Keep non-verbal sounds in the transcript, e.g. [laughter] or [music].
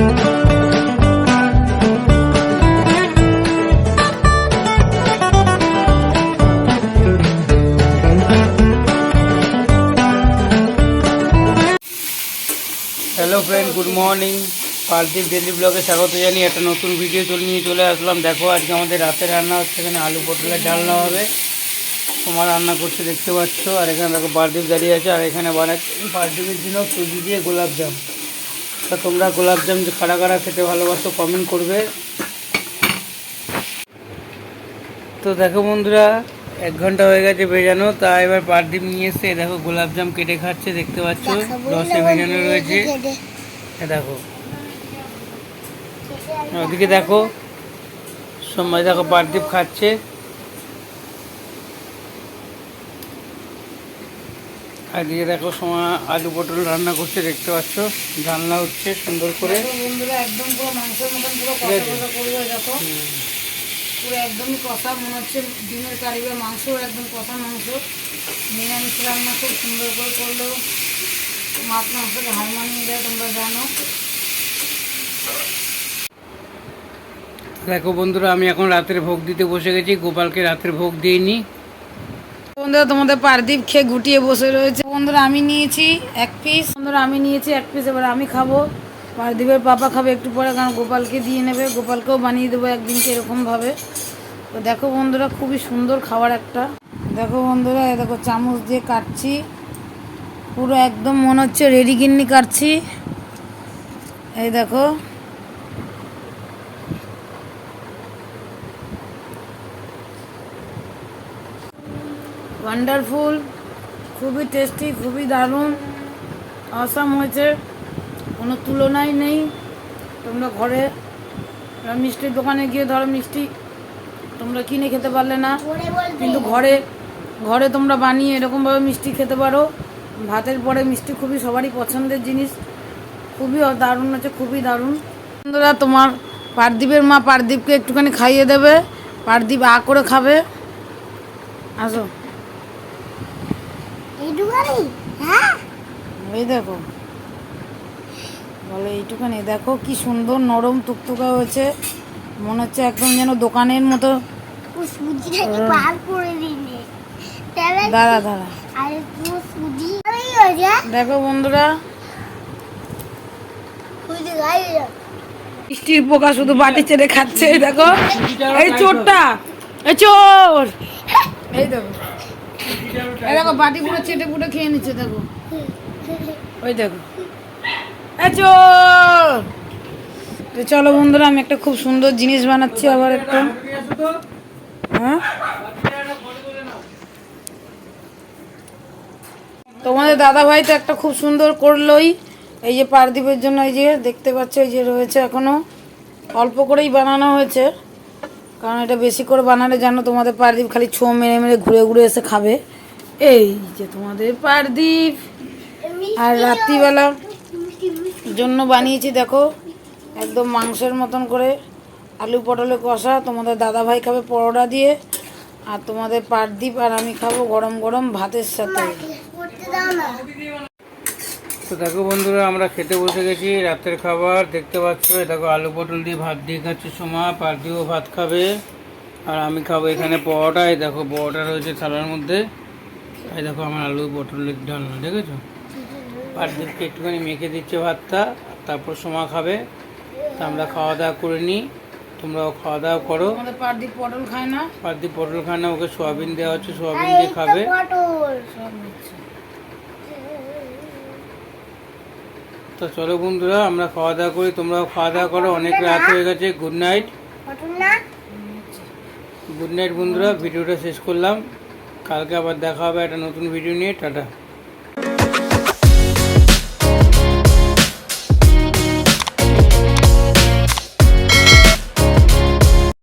Hello friend good morning Parthib daily ব্লগে স্বাগত জানিয়ে একটা নতুন ভিডিও চলে নিয়ে চলে আসলাম। দেখো, আজকে আমাদের রাতে রান্না হচ্ছে, এখানে আলু পটলের ডালনা হবে। তোমার রান্না করছে, দেখতে পাচ্ছ। আর এখানে দেখো পার্থিব দাঁড়িয়ে আছে, আর এখানে বানাচ্ছে পার্থিবের জন্য সুজি দিয়ে গোলাপজাম তা তোমরা গোলাপজাম যে কারা কারা খেতে ভালোবাসো কমেন্ট করবে। তো দেখো বন্ধুরা এক ঘণ্টা হয়ে গেছে ভেজানো তা এবার পারদীপ নিয়ে এসে দেখো গোলাপজাম কেটে খাচ্ছে দেখতে পাচ্ছ? রসে ভেজানো রয়েছে। এ দেখো। ওদিকে দেখো সময় দেখো পারদীপ খাচ্ছে। দিয়ে দেখো সময় আলু পটল রান্না করছে দেখতে পাচ্ছ? রান্না হচ্ছে সুন্দর করে। বন্ধুরা একদম পুরো মাংসের মতন পুরো। কষা করবে দেখো। পুরো একদমই কষা মনে হচ্ছে ডিমের মাংস একদম কষা মাংস। নিরামিষ রান্না খুব সুন্দর করে করল। মাছ মাংসকে হার মানিয়ে দেয় তোমরা জানো। দেখো বন্ধুরা আমি এখন রাতের ভোগ দিতে বসে গেছি। গোপালকে রাতের ভোগ দিইনি। বন্ধুরা, তোমাদের পারদীপ খেয়ে গুটিয়ে বসে রয়েছে। বন্ধুরা, আমি নিয়েছি এক পিস বন্ধুরা, আমি নিয়েছি এক পিস এবার আমি খাব। পারদীপের পাপা খাবে একটু পরে, কারণ গোপালকে দিয়ে নেবে। গোপালকেও বানিয়ে দেবো একদিনকে এরকমভাবে। তো দেখো বন্ধুরা, খুবই সুন্দর খাবার একটা। দেখো বন্ধুরা, এ দেখো চামচ দিয়ে কাটছি। পুরো একদম মনে হচ্ছে রেডি গিন্নি কাটছি। এই দেখো ওয়ান্ডারফুল খুবই টেস্টি খুবই দারুণ। আসাম হয়েছে। কোনো তুলনাই নেই। তোমরা ঘরে মিষ্টির দোকানে গিয়ে ধরো মিষ্টি তোমরা কিনে খেতে পারলে না। কিন্তু ঘরে ঘরে তোমরা বানিয়ে এরকমভাবে মিষ্টি খেতে পারো। ভাতের পরে মিষ্টি খুবই সবারই পছন্দের জিনিস। খুবই দারুণ হচ্ছে খুবই দারুণ। বন্ধুরা তোমার পারদীপের মা পারদীপকে একটুখানি খাইয়ে দেবে। পারদীপ আ করে খাবে। আসো। এই দেখো। বলে এইটুখানি দেখো কি সুন্দর নরম টুকটুকা হয়েছে। মনে হচ্ছে একদম যেন দোকানের মতো। তাহলে দাঁড়া দাঁড়া। হয়ে দেখো বন্ধুরা। মিষ্টির পোকা শুধু বাটি ছেড়ে খাচ্ছে দেখো। এই চোরটা এই চোর। [laughs] এই দেখো। এই দেখো, বাটি পুরো চেটে পুটে খেয়ে নিচ্ছে, দেখো। ওই দেখো। চলো বন্ধুরা, আমি একটা খুব সুন্দর জিনিস বানাচ্ছি আবার একটা। হ্যাঁ? তোমাদের দাদা ভাই তো একটা খুব সুন্দর করলোই। এই যে পারদীপের জন্য, এই যে দেখতে পাচ্ছ, এই যে রয়েছে এখনও। অল্প করেই বানানো হয়েছে। কারণ এটা বেশি করে বানালে জানো, তোমাদের পারদীপ খালি ছো মেরে মেরে ঘুরে ঘুরে এসে খাবে। এই যে তোমাদের পারদীপ আর রাত্রিবেলা জন্য বানিয়েছি দেখো একদম মাংসের মতন করে আলু পটলে কষা। তোমাদের দাদা ভাই খাবে পরোটা দিয়ে আর তোমাদের পারদীপ আর আমি খাব গরম গরম ভাতের সাথে। তো দেখো বন্ধুরা আমরা খেতে বসে গেছি রাতের খাবার দেখতে পাচ্ছ। দেখো আলু পটল দিয়ে ভাত দিয়ে খাচ্ছি সোমা পার্দিও ভাত খাবে। আর আমি খাব এখানে পরোটা দেখো পরোটা রয়েছে থালার মধ্যে। এই দেখো আমার আলু পটলের ডালনা দেখেছ? পার্দিবকে একটুখানি মেখে দিচ্ছে ভাতটা তারপর সোমা খাবে। তা আমরা খাওয়া দাওয়া করে নিই তোমরাও খাওয়া দাওয়া করো। পারদীপ পটল খায় না? পার্দিব পটল খায় না ওকে সোয়াবিন দেওয়া হচ্ছে সোয়াবিন দিয়ে খাবে। তো চলো বন্ধুরা আমরা খাওয়া দাওয়া করি তোমরাও খাওয়া দাওয়া করো অনেক রাত হয়ে গেছে গুড নাইট। গুড নাইট বন্ধুরা ভিডিওটা শেষ করলাম। কালকে আবার দেখা হবে একটা নতুন ভিডিও নিয়ে টাটা।